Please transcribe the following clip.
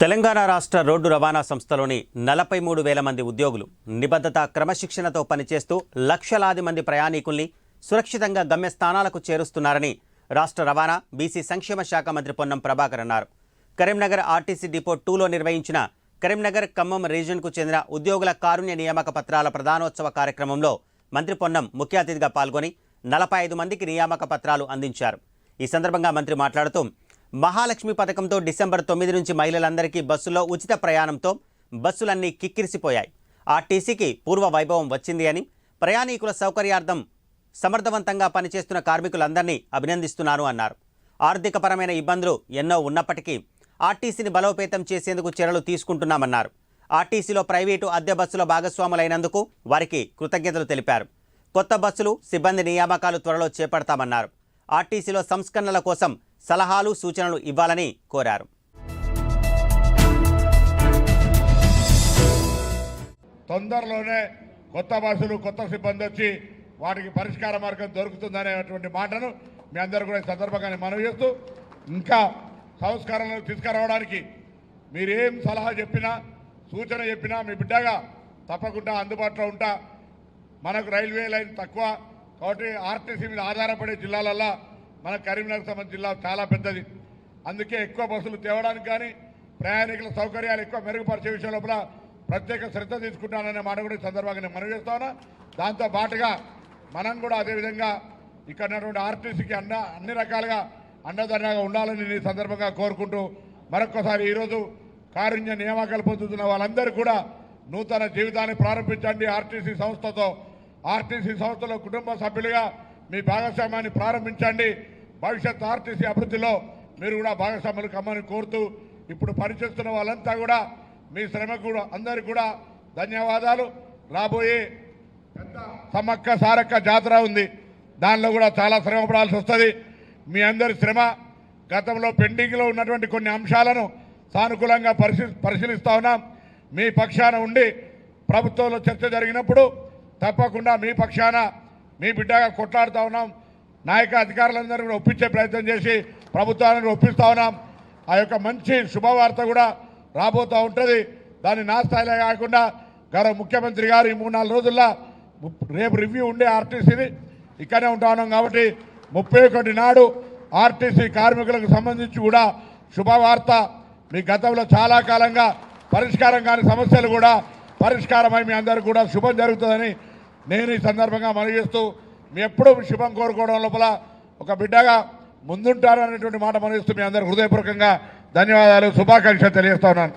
తెలంగాణ రాష్ట్ర రోడ్డు రవాణా సంస్థలోని నలభై మూడు వేల మంది ఉద్యోగులు నిబద్ధత క్రమశిక్షణతో పనిచేస్తూ లక్షలాది మంది ప్రయాణికుల్ని సురక్షితంగా గమ్యస్థానాలకు చేరుస్తున్నారని రాష్ట్ర రవాణా బీసీ సంక్షేమ శాఖ మంత్రి పొన్నం ప్రభాకర్ అన్నారు. కరీంనగర్ ఆర్టీసీ డిపో టూలో నిర్వహించిన కరీంనగర్ ఖమ్మం రీజన్కు చెందిన ఉద్యోగుల కారుణ్య నియామక పత్రాల ప్రధానోత్సవ కార్యక్రమంలో మంత్రి పొన్నం ముఖ్య అతిథిగా పాల్గొని నలభై ఐదు మందికి నియామక పత్రాలు అందించారు. ఈ సందర్భంగా మంత్రి మాట్లాడుతూ మహాలక్ష్మి పథకంతో డిసెంబర్ తొమ్మిది నుంచి మహిళలందరికీ బస్సులో ఉచిత ప్రయాణంతో బస్సులన్నీ కిక్కిరిసిపోయాయి. ఆర్టీసీకి పూర్వ వైభవం వచ్చింది అని ప్రయాణికుల సౌకర్యార్థం సమర్థవంతంగా పనిచేస్తున్న కార్మికులందరినీ అభినందిస్తున్నాను అన్నారు. ఆర్థికపరమైన ఇబ్బందులు ఎన్నో ఉన్నప్పటికీ ఆర్టీసీని బలోపేతం చేసేందుకు చర్యలు తీసుకుంటున్నామన్నారు. ఆర్టీసీలో ప్రైవేటు అద్దె బస్సుల భాగస్వాములైనందుకు వారికి కృతజ్ఞతలు తెలిపారు. కొత్త బస్సులు సిబ్బంది నియామకాలు త్వరలో చేపడతామన్నారు. ఆర్టీసీలో సంస్కరణల కోసం సలహాలు సూచనలు ఇవ్వాలని కోరారు. తొందరలోనే కొత్త బస్సులు కొత్త సిబ్బంది వచ్చి వాటికి పరిష్కార మార్గం దొరుకుతుందనేటువంటి మాటను మీ అందరూ కూడా ఈ సందర్భంగా మనవి చేస్తూ ఇంకా సంస్కరణలు తీసుకురావడానికి మీరేం సలహా చెప్పినా సూచన చెప్పినా మీ బిడ్డగా తప్పకుండా అందుబాటులో ఉంటా. మనకు రైల్వే లైన్ తక్కువ కాబట్టి ఆర్టీసీ మీద ఆధారపడే జిల్లాలల్లో మన కరీంనగర్ సంబంధించిన జిల్లా చాలా పెద్దది. అందుకే ఎక్కువ బస్సులు తేవడానికి కానీ ప్రయాణికుల సౌకర్యాలు ఎక్కువ మెరుగుపరిచే విషయం లోపల ప్రత్యేక శ్రద్ధ తీసుకుంటాననే మాట కూడా ఈ సందర్భంగా నేను మనవి చేస్తాను దాంతో పాటుగా మనం కూడా అదేవిధంగా ఇక్కడ ఉన్నటువంటి ఆర్టీసీకి అన్న అన్ని రకాలుగా అండదండగా ఉండాలని నేను ఈ సందర్భంగా కోరుకుంటూ మరొకసారి ఈరోజు కారుణ్య నియామకాలు పొందుతున్న వాళ్ళందరూ కూడా నూతన జీవితాన్ని ప్రారంభించండి. ఆర్టీసీ సంస్థతో ఆర్టీసీ సంస్థలో కుటుంబ సభ్యులుగా మీ భాగస్వామ్యాన్ని ప్రారంభించండి. భవిష్యత్ ఆర్టీసీ అభివృద్ధిలో మీరు కూడా భాగస్వాములు కమ్మని కోరుతూ ఇప్పుడు పనిచేస్తున్న వాళ్ళంతా కూడా మీ శ్రమకు కూడా అందరికీ కూడా ధన్యవాదాలు. రాబోయే పెద్ద సమ్మక్క సారక్క జాతర ఉంది. దానిలో కూడా చాలా శ్రమ పడాల్సి వస్తుంది. మీ అందరి శ్రమ గతంలో పెండింగ్లో ఉన్నటువంటి కొన్ని అంశాలను సానుకూలంగా పరిశీ పరిశీలిస్తా ఉన్నాం. మీ పక్షాన ఉండి ప్రభుత్వంలో చర్చ జరిగినప్పుడు తప్పకుండా మీ పక్షాన మీ బిడ్డగా కొట్లాడుతూ ఉన్నాం. నాయక అధికారులందరూ కూడా ఒప్పించే ప్రయత్నం చేసి ప్రభుత్వాన్ని ఒప్పిస్తూ ఉన్నాం. ఆ యొక్క మంచి శుభవార్త కూడా రాబోతూ ఉంటుంది. దాన్ని నా స్థాయిలో కాకుండా గౌరవ ముఖ్యమంత్రి గారు ఈ మూడు నాలుగు రోజుల్లో రేపు రివ్యూ ఉండే ఆర్టీసీని ఇక్కడనే ఉంటా ఉన్నాం కాబట్టి ముప్పై ఒకటి నాడు ఆర్టీసీ కార్మికులకు సంబంధించి కూడా శుభవార్త. మీ గతంలో చాలా కాలంగా పరిష్కారం కాని సమస్యలు కూడా పరిష్కారమై మీ అందరికీ కూడా శుభం జరుగుతుందని నేను ఈ సందర్భంగా మనవి చేస్తూ మీ ఎప్పుడూ శుభం కోరుకోవడం లోపల ఒక బిడ్డగా ముందుంటారు అనేటువంటి మాట మనిస్తూ మీ అందరు హృదయపూర్వకంగా ధన్యవాదాలు శుభాకాంక్షలు తెలియజేస్తా ఉన్నాను.